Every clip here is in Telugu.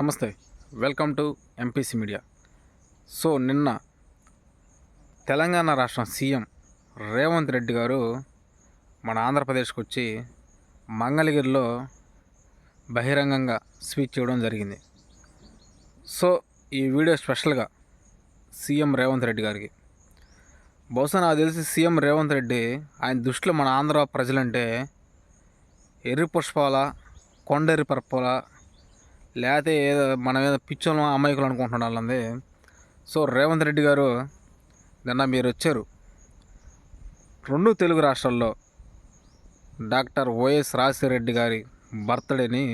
నమస్తే. Welcome to MPC media so నిన్న తెలంగాణ రాష్ట్రం సీఎం రేవంత్ రెడ్డి గారు మన ఆంధ్రప్రదేశ్కి వచ్చి మంగళగిరిలో బహిరంగంగా స్పీచ్ ఇవ్వడం జరిగింది. సో ఈ వీడియో స్పెషల్గా సీఎం రేవంత్ రెడ్డి గారికి. బహుశా నాకు తెలిసి సీఎం రేవంత్ రెడ్డి ఆయన దృష్టిలో మన ఆంధ్ర ప్రజలంటే ఎర్రి పుష్పాల కొండెర్రి పరపాల లేకపోతే ఏదో మన మీద పిచ్చోళ్ళం అమాయకులు అనుకుంటున్నాడు వాళ్ళంది సో రేవంత్ రెడ్డి గారు నిన్న మీరు వచ్చారు. రెండు తెలుగు రాష్ట్రాల్లో డాక్టర్ వైఎస్ రాజశేఖరెడ్డి గారి బర్త్డేని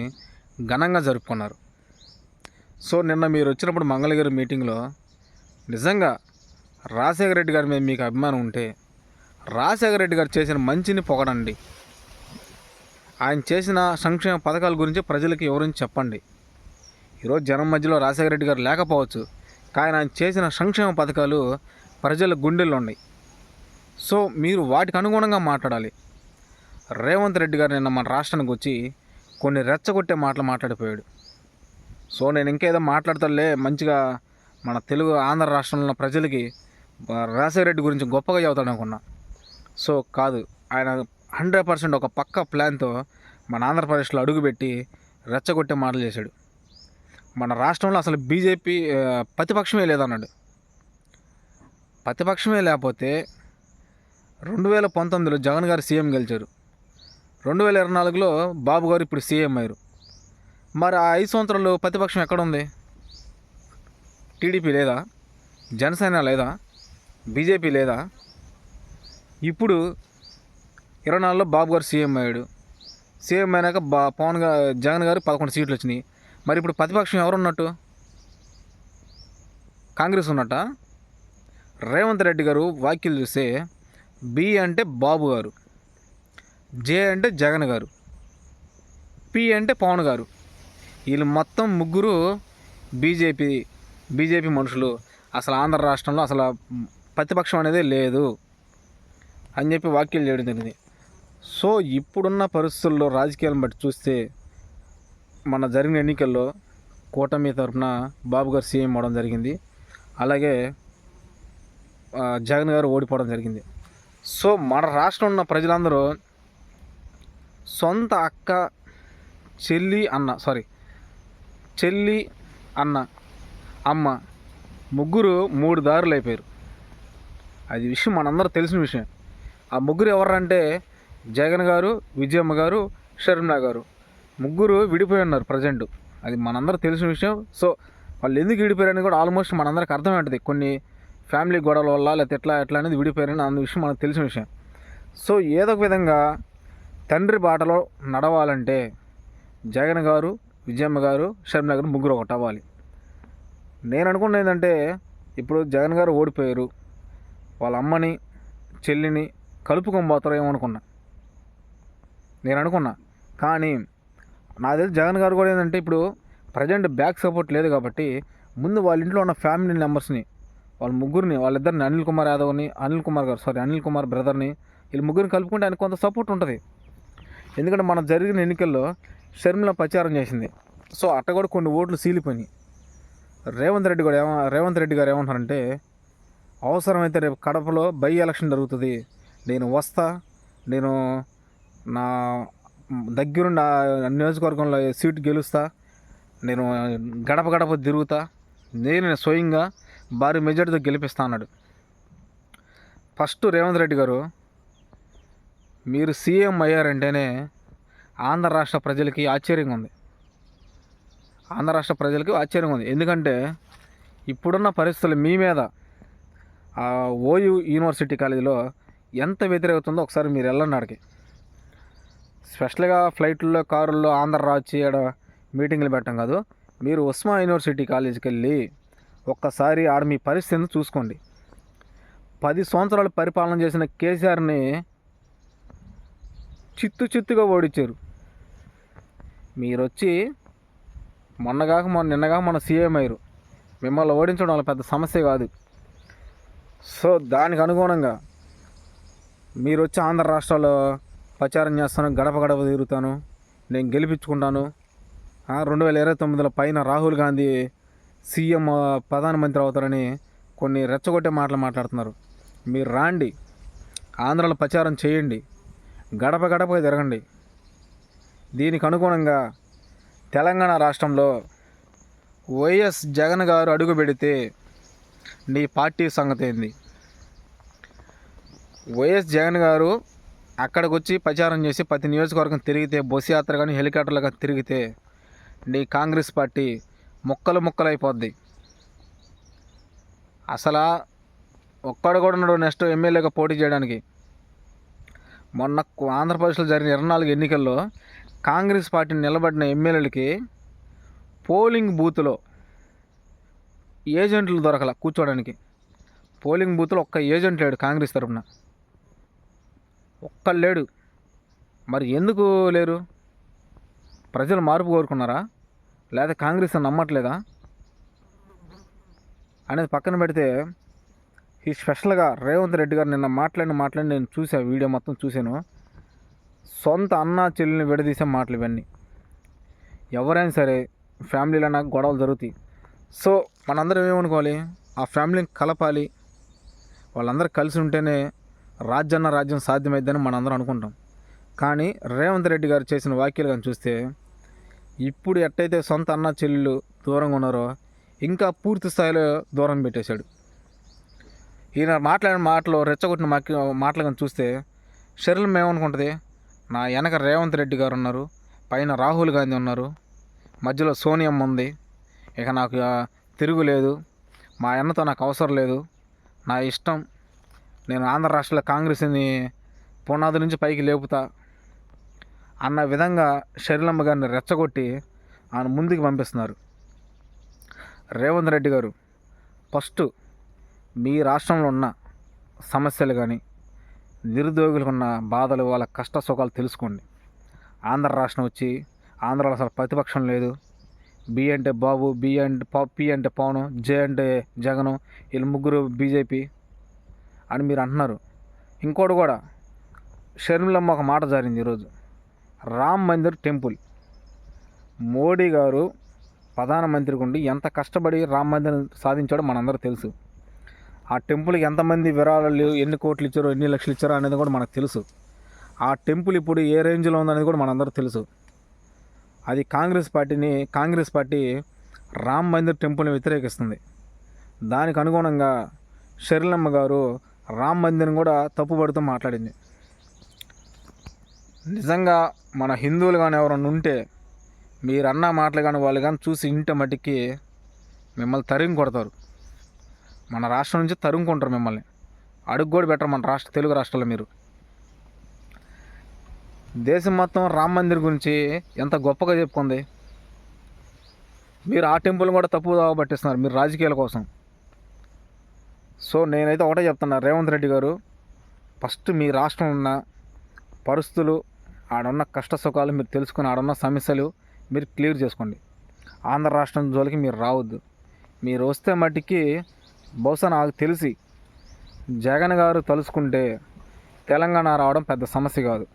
ఘనంగా జరుపుకున్నారు. సో నిన్న మీరు వచ్చినప్పుడు మంగళగిరి మీటింగ్లో నిజంగా రాజశేఖర రెడ్డి గారి మీద మీకు అభిమానం ఉంటే రాజశేఖర రెడ్డి గారు చేసిన మంచిని పొగడండి. ఆయన చేసిన సంక్షేమ పథకాల గురించి ప్రజలకు వివరించి చెప్పండి. ఈరోజు జనం మధ్యలో రాజశేఖర రెడ్డి గారు లేకపోవచ్చు కానీ ఆయన చేసిన సంక్షేమ పథకాలు ప్రజల గుండెల్లో ఉన్నాయి. సో మీరు వాటికి అనుగుణంగా మాట్లాడాలి. రేవంత్ రెడ్డి గారు నిన్న మన రాష్ట్రానికి వచ్చి కొన్ని రెచ్చగొట్టే మాటలు మాట్లాడిపోయాడు. సో నేను ఇంకేదో మాట్లాడతాలే మంచిగా మన తెలుగు ఆంధ్ర రాష్ట్రంలో ఉన్న ప్రజలకి రాజశేఖర రెడ్డి గురించి గొప్పగా చెబుతాడు అనుకున్నా. సో కాదు ఆయన హండ్రెడ్ పర్సెంట్ ఒక పక్క ప్లాన్తో మన ఆంధ్రప్రదేశ్లో అడుగుపెట్టి రెచ్చగొట్టే మాటలు చేశాడు. మన రాష్ట్రంలో అసలు బీజేపీ ప్రతిపక్షమే లేదన్నాడు. ప్రతిపక్షమే లేకపోతే రెండు వేల పంతొమ్మిదిలో జగన్ గారు సీఎం గెలిచారు. రెండు వేల ఇరవై నాలుగులో బాబు గారు ఇప్పుడు సీఎం అయ్యారు. మరి ఆ ఐదు సంవత్సరాలు ప్రతిపక్షం ఎక్కడ ఉంది టీడీపీ లేదా? జనసేన లేదా? బీజేపీ లేదా? ఇప్పుడు ఇరవై నాలుగులో బాబు గారు సీఎం అయ్యాడు. సీఎం అయినాక బా పవన్ గారు జగన్ గారు పదకొండు సీట్లు వచ్చినాయి. మరి ఇప్పుడు ప్రతిపక్షం ఎవరు ఉన్నట్టు కాంగ్రెస్ ఉన్నట్ట? రేవంత్ రెడ్డి గారు వ్యాఖ్యలు చూస్తే బి అంటే బాబు గారు జే అంటే జగన్ గారు పి అంటే పవన్ గారు. వీళ్ళు మొత్తం ముగ్గురు బీజేపీ బీజేపీ మనుషులు. అసలు ఆంధ్ర రాష్ట్రంలో అసలు ప్రతిపక్షం అనేది లేదు అని చెప్పి వ్యాఖ్యలు చేయడం జరిగింది. సో ఇప్పుడున్న పరిస్థితుల్లో రాజకీయాలను బట్టి చూస్తే మన జరిగిన ఎన్నికల్లో కూటమి తరఫున బాబు గారు సీఎం అవడం జరిగింది. అలాగే జగన్ గారు ఓడిపోవడం జరిగింది. సో మన రాష్ట్రంలో ఉన్న ప్రజలందరూ సొంత అక్క చెల్లి అన్న సారీ చెల్లి అన్న అమ్మ ముగ్గురు మూడు దారులు అయిపోయారు. అది విషయం మనందరూ తెలిసిన విషయం. ఆ ముగ్గురు ఎవరంటే జగన్ గారు విజయమ్మ గారు షర్మిల గారు. ముగ్గురు విడిపోయి ఉన్నారు ప్రజెంట్. అది మనందరూ తెలిసిన విషయం. సో వాళ్ళు ఎందుకు విడిపోయారని కూడా ఆల్మోస్ట్ మనందరికి అర్థమవుతుంది కొన్ని ఫ్యామిలీ గొడవల వల్ల లేకపోతే ఎట్లా ఎట్లా అనేది విడిపోయారని అన్న విషయం మనకు తెలిసిన విషయం. సో ఏదో ఒక విధంగా తండ్రి బాటలో నడవాలంటే జగన్ గారు విజయమ్మ గారు షర్మిల గారు ముగ్గురు ఒకటి అవ్వాలి. నేను అనుకున్నది ఏంటంటే ఇప్పుడు జగన్ గారు ఓడిపోయారు. వాళ్ళ అమ్మని చెల్లిని కలుపుకొని పోతారో ఏమనుకున్నా నేను అనుకున్నా. కానీ నాకు తెలిసి జగన్ గారు కూడా ఏంటంటే ఇప్పుడు ప్రజెంట్ బ్యాక్ సపోర్ట్ లేదు కాబట్టి ముందు వాళ్ళ ఇంట్లో ఉన్న ఫ్యామిలీ మెంబర్స్ని వాళ్ళ ముగ్గురిని వాళ్ళిద్దరిని అనిల్ కుమార్ యాదవ్ని అనిల్ కుమార్ గారు సారీ అనిల్ కుమార్ బ్రదర్ని వీళ్ళు ముగ్గురిని కలుపుకుంటే ఆయన కొంత సపోర్ట్ ఉంటుంది. ఎందుకంటే మన జరిగిన ఎన్నికల్లో షర్మిల ప్రచారం చేసింది. సో అట్ట కూడా కొన్ని ఓట్లు సీలిపోయినాయి. రేవంత్ రెడ్డి కూడా ఏమ రేవంత్ రెడ్డి గారు ఏమంటారంటే అవసరమైతే రేపు కడపలో బై ఎలక్షన్ జరుగుతుంది. నేను వస్తా. నేను నా దగ్గరుండి నియోజకవర్గంలో సీటు గెలుస్తా నేను గడప గడప తిరుగుతా నేను స్వయంగా భారీ మెజార్టీతో గెలిపిస్తా అన్నాడు. ఫస్ట్ రేవంత్ రెడ్డి గారు మీరు సీఎం అయ్యారంటేనే ఆంధ్ర రాష్ట్ర ప్రజలకి ఆశ్చర్యంగా ఉంది. ఆంధ్ర రాష్ట్ర ప్రజలకి ఆశ్చర్యంగా ఉంది. ఎందుకంటే ఇప్పుడున్న పరిస్థితులు మీ మీద ఆ ఓయూ యూనివర్సిటీ కాలేజీలో ఎంత వ్యతిరేకత ఉందో ఒకసారి మీరు వెళ్ళండి ఆడికి. స్పెషల్గా ఫ్లైట్లో కారుల్లో ఆంధ్ర రాజు ఆడ మీటింగ్లు పెట్టడం కాదు. మీరు ఉస్మా యూనివర్సిటీ కాలేజీకి వెళ్ళి ఒక్కసారి ఆడ మీ పరిస్థితిని చూసుకోండి. పది సంవత్సరాలు పరిపాలన చేసిన కేసీఆర్ని చిత్తు చిత్తుగా ఓడించారు. మీరు వచ్చి మొన్నగాక మొన్న నిన్నగా మన సీఎం అయ్యారు. మిమ్మల్ని ఓడించడం వాళ్ళ పెద్ద సమస్య కాదు. సో దానికి అనుగుణంగా మీరు వచ్చి ఆంధ్ర రాష్ట్రాల్లో ప్రచారం చేస్తాను గడప గడప తిరుగుతాను. నేను గెలిపించుకుంటాను. రెండు వేల ఇరవై తొమ్మిదిలో పైన రాహుల్ గాంధీ సీఎం ప్రధానమంత్రి అవుతారని కొన్ని రెచ్చగొట్టే మాటలు మాట్లాడుతున్నారు. మీరు రాండి. ఆంధ్రలో ప్రచారం చేయండి. గడప గడప తిరగండి. దీనికి అనుగుణంగా తెలంగాణ రాష్ట్రంలో వైఎస్ జగన్ గారు అడుగు పెడితే నీ పార్టీ సంగతి ఏంది? వైఎస్ జగన్ గారు అక్కడికి వచ్చి ప్రచారం చేసి ప్రతి నియోజకవర్గం తిరిగితే బస్సు యాత్ర కానీ హెలికాప్టర్లు కానీ తిరిగితే నీ కాంగ్రెస్ పార్టీ ముక్కలు ముక్కలు అయిపోద్ది అసలు ఒక్కడు కూడా ఉన్నాడు నెక్స్ట్ ఎమ్మెల్యేగా పోటీ చేయడానికి. మొన్న ఆంధ్రప్రదేశ్లో జరిగిన ఇరవై నాలుగు ఎన్నికల్లో కాంగ్రెస్ పార్టీని నిలబడిన ఎమ్మెల్యేలకి పోలింగ్ బూత్లో ఏజెంట్లు దొరకల కూర్చోడానికి. పోలింగ్ బూత్లో ఒక్క ఏజెంట్ లేడు కాంగ్రెస్ తరఫున ఒక్కళ్ళు లేడు మరి ఎందుకు లేరు? ప్రజలు మార్పు కోరుకున్నారా? లేదా కాంగ్రెస్ నమ్మట్లేదా? అనేది పక్కన పెడితే ఈ స్పెషల్గా రేవంత్ రెడ్డి గారు నిన్న మాట్లాడిన మాట్లాడి నేను చూసా వీడియో మొత్తం చూశాను. సొంత అన్న చెల్లిని విడదీసే మాటలు ఇవన్నీ. ఎవరైనా సరే ఫ్యామిలీలో నాకు గొడవలు జరుగుతాయి. సో మనందరం ఏమనుకోవాలి? ఆ ఫ్యామిలీని కలపాలి. వాళ్ళందరూ కలిసి ఉంటేనే రాజ్యాన్న రాజ్యం సాధ్యమైద్దని మనందరం అనుకుంటాం. కానీ రేవంత్ రెడ్డి గారు చేసిన వ్యాఖ్యలు కానీ చూస్తే ఇప్పుడు ఎట్టయితే సొంత అన్న చెల్లెలు దూరంగా ఉన్నారో ఇంకా పూర్తి స్థాయిలో దూరం పెట్టేశాడు. ఈయన మాట్లాడిన మాటలు రెచ్చగొట్టిన మాకి మాటలు కానీ చూస్తే శరీరం ఏమనుకుంటుంది నా వెనక రేవంత్ రెడ్డి గారు ఉన్నారు పైన రాహుల్ గాంధీ ఉన్నారు మధ్యలో సోనియమ్మ ఉంది ఇక నాకు తిరుగు తిరుగులేదు మా అన్నతో నాకు అవసరం లేదు నా ఇష్టం నేను ఆంధ్ర రాష్ట్రంలో కాంగ్రెస్ని పునాది నుంచి పైకి లేపుతా అన్న విధంగా షర్లమ్మ గారిని రెచ్చగొట్టి ఆయన ముందుకు పంపిస్తున్నారు. రేవంత్ రెడ్డి గారు ఫస్ట్ మీ రాష్ట్రంలో ఉన్న సమస్యలు కానీ నిరుద్యోగులకు ఉన్న బాధలు వాళ్ళ కష్ట సుఖాలు తెలుసుకోండి. ఆంధ్ర రాష్ట్రం వచ్చి ఆంధ్రాలో అసలు ప్రతిపక్షం లేదు. బి అంటే బాబు బి అంటే ప పి అంటే పవన్ జే అంటే జగను వీళ్ళు ముగ్గురు బీజేపీ అని మీరు అంటున్నారు. ఇంకోటి కూడా షర్మిలమ్మ ఒక మాట జారింది ఈరోజు. రామ్ మందిర్ టెంపుల్. మోడీ గారు ప్రధానమంత్రి ఉండి ఎంత కష్టపడి రామ్ మందిర్ సాధించాడో మనందరూ తెలుసు. ఆ టెంపుల్కి ఎంతమంది విరాళాలు ఎన్ని కోట్లు ఇచ్చారో ఎన్ని లక్షలు ఇచ్చారో అనేది కూడా మనకు తెలుసు. ఆ టెంపుల్ ఇప్పుడు ఏ రేంజ్లో ఉందనేది కూడా మనందరూ తెలుసు. అది కాంగ్రెస్ పార్టీని కాంగ్రెస్ పార్టీ రామ్ మందిర్ టెంపుల్ని వ్యతిరేకిస్తుంది. దానికి అనుగుణంగా షర్లమ్మ గారు రామ్ మందిర్ని కూడా తప్పుపడుతూ మాట్లాడింది. నిజంగా మన హిందువులు కానీ ఎవరైనా ఉంటే మీరన్న మాటలు కానీ వాళ్ళు కానీ చూసి ఇంట మట్టికి మిమ్మల్ని తరిమి కొడతారు. మన రాష్ట్రం నుంచి తరుముకుంటారు మిమ్మల్ని. అడుగు కూడా బెటర్ మన రాష్ట్ర తెలుగు రాష్ట్రాల్లో మీరు. దేశం మొత్తం రామ్ మందిర్ గురించి ఎంత గొప్పగా చెప్పుకుంది. మీరు ఆ టెంపుల్ కూడా తప్పు పట్టిస్తున్నారు. మీరు రాజకీయాల కోసం. సో నేనైతే ఒకటే చెప్తున్నా రేవంత్ రెడ్డి గారు ఫస్ట్ మీ రాష్ట్రం ఉన్న పరిస్థితులు ఆడున్న కష్ట సుఖాలు మీరు తెలుసుకుని ఆడున్న సమస్యలు మీరు క్లియర్ చేసుకోండి. ఆంధ్ర రాష్ట్రం జోలికి మీరు రావద్దు. మీరు వస్తే మట్టికి బహుశా నాకు తెలిసి జగన్ గారు తలుసుకుంటే తెలంగాణ రావడం పెద్ద సమస్య కాదు.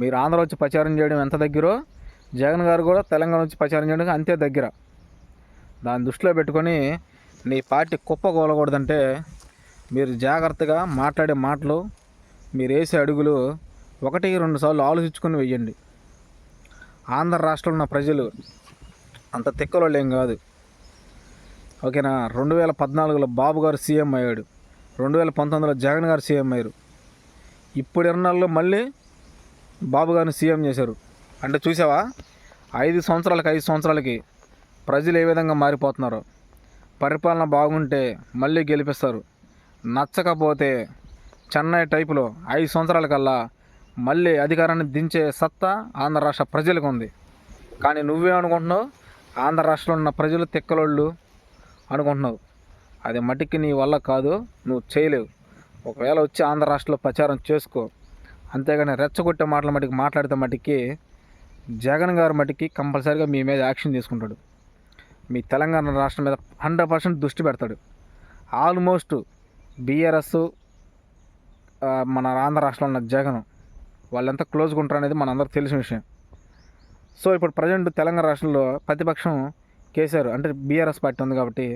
మీరు ఆంధ్ర వచ్చి ప్రచారం చేయడం ఎంత దగ్గరో జగన్ గారు కూడా తెలంగాణ వచ్చి ప్రచారం చేయడం అంతే దగ్గర. దాన్ని దృష్టిలో పెట్టుకొని నీ పార్టీ కుప్ప కోలకూడదంటే మీరు జాగ్రత్తగా మాట్లాడే మాటలు మీరు వేసే అడుగులు ఒకటి రెండు సార్లు ఆలోచించుకొని వెయ్యండి. ఆంధ్ర రాష్ట్రంలో ఉన్న ప్రజలు అంత తిక్కలోళ్ళు ఏం కాదు. ఓకేనా? రెండు వేల పద్నాలుగులో బాబు గారు సీఎం అయ్యాడు. రెండు వేల పంతొమ్మిదిలో జగన్ గారు సీఎం అయ్యారు. ఇప్పుడు ఇరవై మళ్ళీ బాబు గారిని సీఎం చేశారు. అంటే చూసావా? ఐదు సంవత్సరాలకి ఐదు సంవత్సరాలకి ప్రజలు ఏ విధంగా మారిపోతున్నారో. పరిపాలన బాగుంటే మళ్ళీ గెలిపిస్తారు. నచ్చకపోతే చెన్నై టైపులో ఐదు సంవత్సరాల కల్లా మళ్ళీ అధికారాన్ని దించే సత్తా ఆంధ్ర రాష్ట్ర ప్రజలకు ఉంది. కానీ నువ్వేమనుకుంటున్నావు? ఆంధ్ర రాష్ట్రంలో ఉన్న ప్రజలు తిక్కలోళ్ళు అనుకుంటున్నావు. అది మటికి నీ వల్ల కాదు నువ్వు చేయలేవు. ఒకవేళ వచ్చి ఆంధ్ర రాష్ట్రంలో ప్రచారం చేసుకో. అంతేగాని రెచ్చగొట్టే మాటల మటుకు మాట్లాడితే మటుకి జగన్ గారు మటుకి కంపల్సరీగా మీ మీద యాక్షన్ తీసుకుంటాడు. మీ తెలంగాణ రాష్ట్రం మీద హండ్రెడ్ పర్సెంట్ దృష్టి పెడతాడు. ఆల్మోస్ట్ బీఆర్ఎస్ మన ఆంధ్ర రాష్ట్రంలో ఉన్న జగన్ వాళ్ళెంత క్లోజ్గా ఉంటారు అనేది మనందరికి తెలిసిన విషయం. సో ఇప్పుడు ప్రజెంట్ తెలంగాణ రాష్ట్రంలో ప్రతిపక్షం కేసీఆర్ అంటే బీఆర్ఎస్ పార్టీ ఉంది కాబట్టి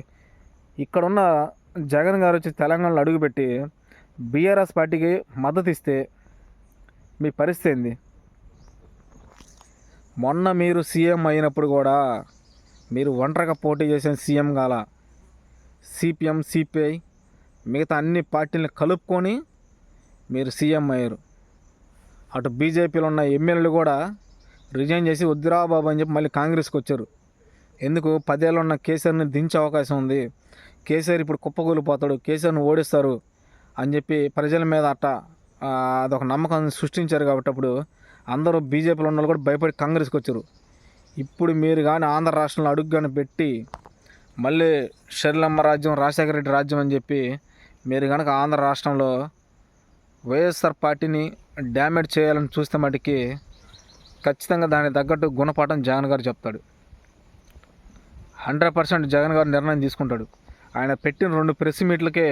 ఇక్కడున్న జగన్ గారు వచ్చి తెలంగాణలో అడుగుపెట్టి బీఆర్ఎస్ పార్టీకి మద్దతు ఇస్తే మీ పరిస్థితి ఏంది? మొన్న మీరు సీఎం అయినప్పుడు కూడా మీరు ఒంటరిగా పోటీ చేసిన సీఎం గల సిపిఎం సిపిఐ మిగతా అన్ని పార్టీలను కలుపుకొని మీరు సీఎం అయ్యారు. అటు బీజేపీలో ఉన్న ఎమ్మెల్యేలు కూడా రిజైన్ చేసి వద్దురా బాబు అని చెప్పి మళ్ళీ కాంగ్రెస్కి వచ్చారు. ఎందుకు? పదేళ్ళు ఉన్న కేసీఆర్ని దించే అవకాశం ఉంది. కేసీఆర్ ఇప్పుడు కుప్పకూలిపోతాడు కేసీఆర్ని ఓడిస్తారు అని చెప్పి ప్రజల మీద అట్ట అదొక నమ్మకాన్ని సృష్టించారు కాబట్టి అప్పుడు అందరూ బీజేపీలో ఉన్న వాళ్ళు కూడా భయపడి కాంగ్రెస్కి వచ్చారు. ఇప్పుడు మీరు కానీ ఆంధ్ర రాష్ట్రంలో అడుగు కానీ పెట్టి మళ్ళీ షర్లమ్మ రాజ్యం రాజశేఖర రెడ్డి రాజ్యం అని చెప్పి మీరు కనుక ఆంధ్ర రాష్ట్రంలో వైఎస్ఆర్ పార్టీని డ్యామేజ్ చేయాలని చూస్తే మటుకి ఖచ్చితంగా దానికి తగ్గట్టు గుణపాఠం జగన్ గారు చెప్తాడు. హండ్రెడ్ పర్సెంట్ జగన్ గారు నిర్ణయం తీసుకుంటాడు. ఆయన పెట్టిన రెండు ప్రెస్ మీట్లకే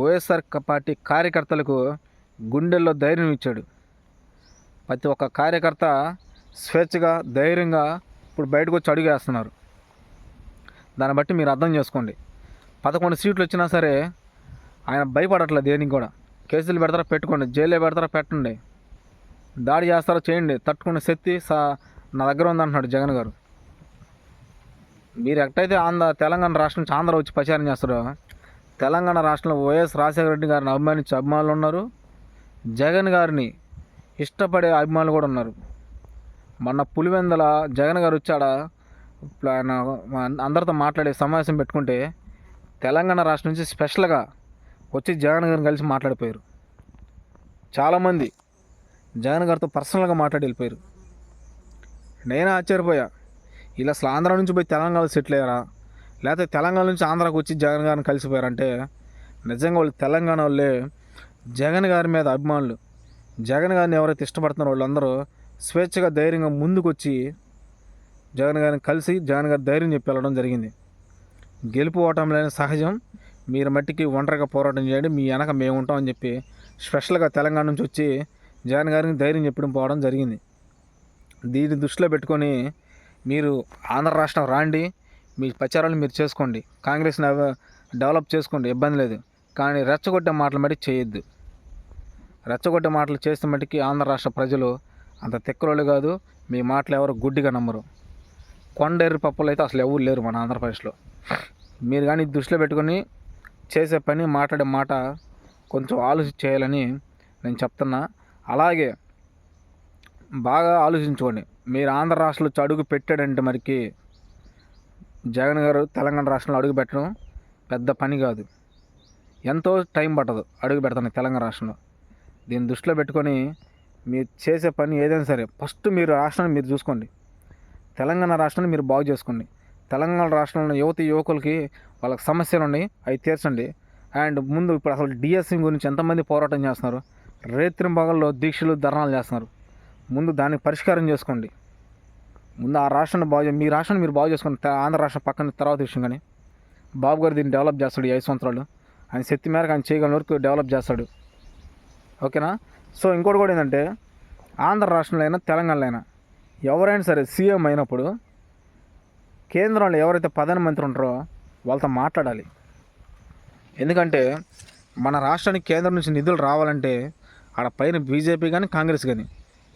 వైఎస్ఆర్ పార్టీ కార్యకర్తలకు గుండెల్లో ధైర్యం ఇచ్చాడు. ప్రతి ఒక్క కార్యకర్త స్వేచ్ఛగా ధైర్యంగా ఇప్పుడు బయటకు వచ్చి అడుగేస్తున్నారు. దాన్ని బట్టి మీరు అర్థం చేసుకోండి. పదకొండు సీట్లు వచ్చినా సరే ఆయన భయపడట్లేదు దేనికి కూడా. కేసులు పెడతారా పెట్టుకోండి జైల్లో పెడతారా పెట్టండి. దాడి చేస్తారో చేయండి తట్టుకునే శక్తి సా నా దగ్గర ఉందంటున్నాడు జగన్ గారు. మీరు ఎట్టయితే ఆంధ్ర తెలంగాణ రాష్ట్రం నుంచి ఆంధ్ర వచ్చి ప్రచారం చేస్తారో తెలంగాణ రాష్ట్రంలో వైఎస్ రాజశేఖర రెడ్డి గారిని అభిమానించే అభిమానులు ఉన్నారు. జగన్ గారిని ఇష్టపడే అభిమానులు కూడా ఉన్నారు. మొన్న పులివెందల జగన్ గారు వచ్చాడ? ఆయన అందరితో మాట్లాడే సమావేశం పెట్టుకుంటే తెలంగాణ రాష్ట్రం నుంచి స్పెషల్గా వచ్చి జగన్ గారిని కలిసి మాట్లాడిపోయారు. చాలామంది జగన్ గారితో పర్సనల్గా మాట్లాడి వెళ్ళిపోయారు. నేను ఆశ్చర్యపోయా. ఇలా అసలు ఆంధ్ర నుంచి పోయి తెలంగాణలో సెటిల్ అయ్యారా? లేకపోతే తెలంగాణ నుంచి ఆంధ్రాకి వచ్చి జగన్ గారిని కలిసిపోయారంటే నిజంగా వాళ్ళు తెలంగాణ వాళ్ళే జగన్ గారి మీద అభిమానులు. జగన్ గారిని ఎవరైతే ఇష్టపడుతున్నారో వాళ్ళందరూ స్వేచ్ఛగా ధైర్యంగా ముందుకొచ్చి జగన్ గారిని కలిసి జగన్ గారి ధైర్యం చెప్పి వెళ్ళడం జరిగింది. గెలుపు ఓటములైన సహజం. మీరు మట్టికి ఒంటరిగా పోరాటం చేయండి. మీ వెనక మేము ఉంటామని చెప్పి స్పెషల్గా తెలంగాణ నుంచి వచ్చి జగన్ గారికి ధైర్యం చెప్పడం పోవడం జరిగింది. దీన్ని దృష్టిలో పెట్టుకొని మీరు ఆంధ్ర రాష్ట్రం రాండి. మీ ప్రచారాలు మీరు చేసుకోండి. కాంగ్రెస్ని డెవలప్ చేసుకోండి. ఇబ్బంది లేదు. కానీ రెచ్చగొట్టే మాటలు మట్టి చేయొద్దు. రెచ్చగొట్టే మాటలు చేస్తే మటుకి ఆంధ్ర రాష్ట్ర ప్రజలు అంత తిక్కరోళ్ళు కాదు మీ మాటలు ఎవరు గుడ్డిగా నమ్మరు. కొండెర్రి పప్పులు అయితే అసలు ఎవరు లేరు మన ఆంధ్రప్రదేశ్లో. మీరు కానీ దృష్టిలో పెట్టుకొని చేసే పని మాట్లాడే మాట కొంచెం ఆలోచించి చేయాలని నేను చెప్తున్నా. అలాగే బాగా ఆలోచించుకోండి. మీరు ఆంధ్ర రాష్ట్రంలో వచ్చి అడుగు పెట్టాడంటే మరికి జగన్ గారు తెలంగాణ రాష్ట్రంలో అడుగు పెట్టడం పెద్ద పని కాదు. ఎంతో టైం పట్టదు అడుగు పెడతాను తెలంగాణ రాష్ట్రంలో. దీన్ని దృష్టిలో పెట్టుకొని మీరు చేసే పని ఏదైనా సరే ఫస్ట్ మీరు రాష్ట్రాన్ని మీరు చూసుకోండి. తెలంగాణ రాష్ట్రాన్ని మీరు బాగు చేసుకోండి. తెలంగాణ రాష్ట్రంలో యువతి యువకులకి వాళ్ళకి సమస్యలు ఉన్నాయి అవి తీర్చండి. అండ్ ముందు ఇప్పుడు అసలు డిఎస్సి గురించి ఎంతమంది పోరాటం చేస్తున్నారు? రేత్రింబగల్లో దీక్షలు ధర్నాలు చేస్తున్నారు. ముందు దానికి పరిష్కారం చేసుకోండి. ముందు ఆ రాష్ట్రాన్ని బాగు చే- మీ రాష్ట్రాన్ని మీరు బాగు చేసుకోండి ఆంధ్ర రాష్ట్రం పక్కన తర్వాత విషయం కానీ బాబు గారు దీన్ని డెవలప్ చేస్తాడు ఐదు సంవత్సరాలు. ఆయన శక్తి మేరకు ఆయన చేయగలిగిన వరకు డెవలప్ చేస్తాడు. ఓకేనా? సో ఇంకోటి కూడా ఏంటంటే ఆంధ్ర రాష్ట్రంలో అయినా తెలంగాణలో అయినా ఎవరైనా సరే సీఎం అయినప్పుడు కేంద్రంలో ఎవరైతే ప్రధానమంత్రి ఉంటారో వాళ్ళతో మాట్లాడాలి. ఎందుకంటే మన రాష్ట్రానికి కేంద్రం నుంచి నిధులు రావాలంటే ఆడ పైన బీజేపీ కానీ కాంగ్రెస్ కానీ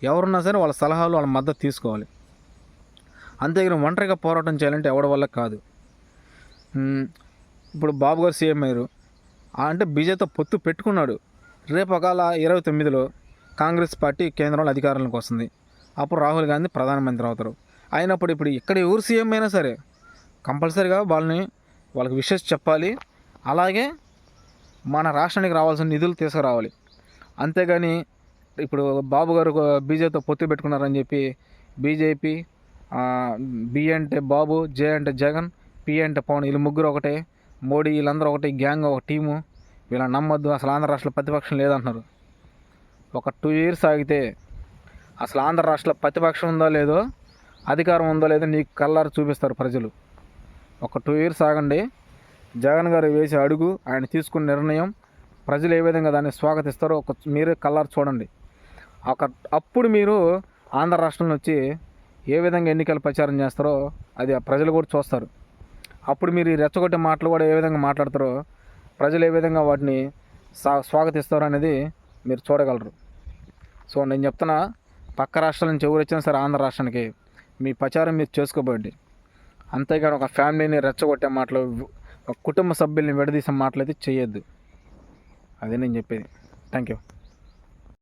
ఎవరున్నా సరే వాళ్ళ సలహాలు వాళ్ళ మద్దతు తీసుకోవాలి. అంతేగాని ఒంటరిగా పోరాటం చేయాలంటే ఎవడి వల్ల కాదు. ఇప్పుడు బాబు గారు సీఎం అయ్యారు. అంటే బీజేపీతో పొత్తు పెట్టుకున్నాడు. రేపు ఒకవేళ ఇరవై తొమ్మిదిలో కాంగ్రెస్ పార్టీ కేంద్రంలో అధికారంలోకి వస్తుంది. అప్పుడు రాహుల్ గాంధీ ప్రధానమంత్రి అవుతారు. అయినప్పుడు ఇప్పుడు ఇక్కడ ఎవరు సీఎం అయినా సరే కంపల్సరీగా వాళ్ళని వాళ్ళకి విషెస్ చెప్పాలి. అలాగే మన రాష్ట్రానికి రావాల్సిన నిధులు తీసుకురావాలి. అంతేగాని ఇప్పుడు బాబు గారు బీజేపీతో పొత్తు పెట్టుకున్నారని చెప్పి బీజేపీ బి అంటే బాబు జే అంటే జగన్ పి అంటే పవన్ వీళ్ళు ముగ్గురు ఒకటే మోడీ వీళ్ళందరూ ఒకటి గ్యాంగ్ ఒక టీము. వీళ్ళని నమ్మొద్దు అసలు ఆంధ్ర రాష్ట్రంలో ప్రతిపక్షం లేదంటున్నారు. ఒక టూ ఇయర్స్ ఆగితే అసలు ఆంధ్ర రాష్ట్రంలో ప్రతిపక్షం ఉందో లేదో అధికారం ఉందో లేదో నీకు కల్లారు చూపిస్తారు ప్రజలు. ఒక టూ ఇయర్స్ ఆగండి. జగన్ గారు వేసే అడుగు ఆయన తీసుకున్న నిర్ణయం ప్రజలు ఏ విధంగా దాన్ని స్వాగతిస్తారో ఒక మీరే కల్లారు చూడండి. ఒక అప్పుడు మీరు ఆంధ్ర రాష్ట్రం వచ్చి ఏ విధంగా ఎన్నికల ప్రచారం చేస్తారో అది ఆ ప్రజలు కూడా చూస్తారు. అప్పుడు మీరు ఈ రెచ్చగొట్టే మాటలు కూడా ఏ విధంగా మాట్లాడతారో ప్రజలు ఏ విధంగా వాటిని సా స్వాగతిస్తారు అనేది మీరు చూడగలరు. సో నేను చెప్తున్నా పక్క రాష్ట్రాల నుంచి ఎవరు వచ్చినా సరే ఆంధ్ర రాష్ట్రానికి మీ ప్రచారం మీరు చేసుకోబోండి అంతేగాని ఒక ఫ్యామిలీని రెచ్చగొట్టే మాటలు ఒక కుటుంబ సభ్యుల్ని విడదీసే మాటలు అయితే చేయొద్దు. అదే నేను చెప్పేది. Thank you